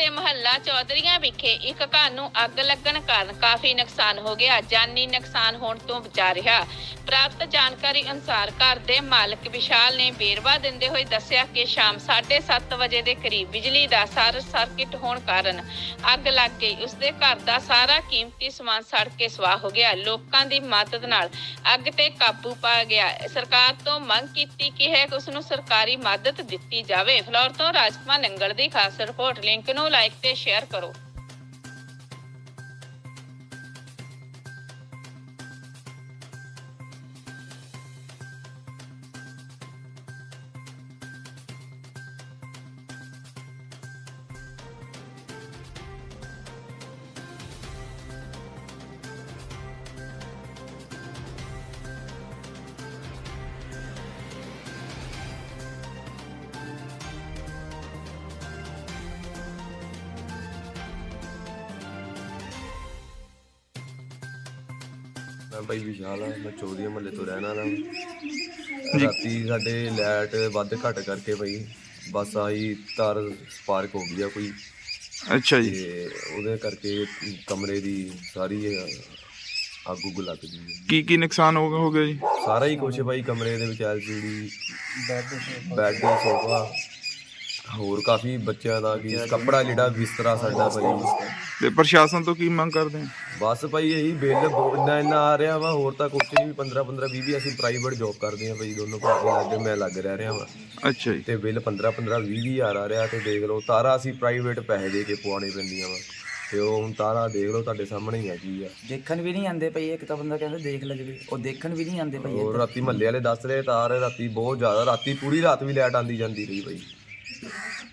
ਦੇ ਮਹੱਲਾ ਚੌਧਰੀਆਂ ਵਿਖੇ ਇੱਕ ਘਰ ਨੂੰ ਅੱਗ ਲੱਗਣ ਕਾਰਨ ਕਾਫੀ ਨੁਕਸਾਨ ਹੋ ਗਿਆ, ਜਾਨੀ ਨੁਕਸਾਨ ਹੋਣ ਤੋਂ ਬਚਾ ਰਿਹਾ। ਪ੍ਰਾਪਤ ਜਾਣਕਾਰੀ ਅਨੁਸਾਰ ਘਰ ਦੇ ਮਾਲਕ ਵਿਸ਼ਾਲ ਨੇ ਬੇਰਵਾ ਦਿੰਦੇ ਹੋਏ ਦੱਸਿਆ ਕਿ ਸ਼ਾਮ 7:30 ਵਜੇ ਦੇ ਕਰੀਬ ਬਿਜਲੀ ਦਾ ਸਾਰ ਸਰਕਟ ਹੋਣ ਕਾਰਨ ਅੱਗ ਲੱਗ ਗਈ। ਉਸਦੇ ਘਰ ਦਾ ਸਾਰਾ ਕੀਮਤੀ ਸਮਾਨ ਸੜ ਕੇ ਸਵਾਹ ਹੋ ਗਿਆ। ਲੋਕਾਂ ਦੀ ਮਦਦ ਨਾਲ ਅੱਗ ਤੇ ਕਾਬੂ ਪਾ ਗਿਆ। ਸਰਕਾਰ ਤੋਂ ਮੰਗ ਕੀਤੀ ਕਿ ਹੈ ਕਿ ਉਸ ਨੂੰ ਸਰਕਾਰੀ ਮਦਦ ਦਿੱਤੀ ਜਾਵੇ। ਫਲੋਰ ਤੋਂ ਰਾਜਕੁਮਾਰ ਨੰਗਲ ਦੀ ਖਾਸ ਰਿਪੋਰਟ, ਲਿੰਕ ਨੂੰ ਲਾਈਕ ਤੇ ਸ਼ੇਅਰ ਕਰੋ। ਮੈਂ ਭਾਈ ਵਿਸ਼ਾਲ ਆ ਮੈਂ ਚੌਧਰੀ ਮਹੱਲੇ ਤੋਂ ਰਹਿਣ ਵਾਲਾ। ਹਾਂ ਰਾਤੀ ਸਾਡੇ ਲਾਈਟ ਵੱਧ ਘੱਟ ਕਰਕੇ ਭਾਈ ਬਸ ਆਹੀ ਤਾਰ ਸਪਾਰਕ ਹੋ ਗਈ ਆ ਕੋਈ। ਅੱਛਾ ਜੀ। ਤੇ ਉਹਦੇ ਕਰਕੇ ਕਮਰੇ ਦੀ ਸਾਰੀ ਅੱਗ ਉੱਗ ਲੱਗ ਗਈ। ਹੈ। ਕੀ ਕੀ ਨੁਕਸਾਨ ਹੋ ਗਿਆ ਹੋ ਗਿਆ ਜੀ? ਸਾਰਾ ਹੀ ਕੁਛ ਭਾਈ ਕਮਰੇ ਦੇ ਵਿੱਚ ਐਲਸੀਡੀ ਬੈੱਡ ਸੋਫਾ ਹੋਰ ਕਾਫੀ ਬੱਚਿਆਂ ਦਾ ਕੀ ਕੱਪੜਾ ਲੀੜਾ ਬਿਸਤਰਾ ਸਾਡਾ ਭਾਈ। ਤੇ ਪ੍ਰਸ਼ਾਸਨ ਤੋਂ ਕੀ ਮੰਗ ਕਰਦੇ ਆ ਬਸ ਭਾਈ ਇਹੀ ਬਿੱਲ ਇੰਨਾ ਇੰਨਾ ਆ ਰਿਹਾ ਵਾ ਹੋਰ ਤਾਂ ਕੁਛ ਨਹੀਂ 15 15 20 20 ਅਸੀਂ ਪ੍ਰਾਈਵੇਟ ਜੌਬ ਕਰਦੇ ਹਾਂ ਭਾਈ ਦੋਨੋਂ ਭਰਾ ਲੱਗੇ ਮੈਂ ਲੱਗ ਰਹਿ ਰਿਹਾ ਵਾ। ਅੱਛਾ ਜੀ। ਤੇ ਬਿੱਲ 15 15 20 ਹਜ਼ਾਰ ਆ ਰਿਹਾ ਤੇ ਦੇਖ ਲਓ ਤਾਰਾ ਅਸੀਂ ਪ੍ਰਾਈਵੇਟ ਪੈਸੇ ਦੇ ਕੇ ਪਵਾਉਣੇ ਪੈਂਦੀਆਂ ਵਾ। ਤੇ ਉਹ ਹੁਣ ਤਾਰਾ ਦੇਖ ਲਓ ਤੁਹਾਡੇ ਸਾਹਮਣੇ ਹੀ ਆ ਕੀ ਆ। ਦੇਖਣ ਵੀ ਨਹੀਂ ਆਉਂਦੇ ਪਈ ਇੱਕ ਤਾਂ ਬੰਦਾ ਕਹਿੰਦਾ ਦੇਖ ਲੈ ਜੀ ਉਹ ਦੇਖਣ ਵੀ ਨਹੀਂ ਆਉਂਦੇ ਪਈ ਹੋਰ ਰਾਤੀ ਮਹੱਲੇ ਵਾਲੇ ਦੱਸ ਰਹੇ ਤਾਰ ਰਾਤੀ ਬਹੁਤ ਜ਼ਿਆਦਾ ਰਾਤੀ ਪੂਰੀ ਰਾਤ ਵੀ ਲਾਈਟ ਆਂਦੀ ਜਾਂਦੀ ਰਹੀ ਭਾਈ।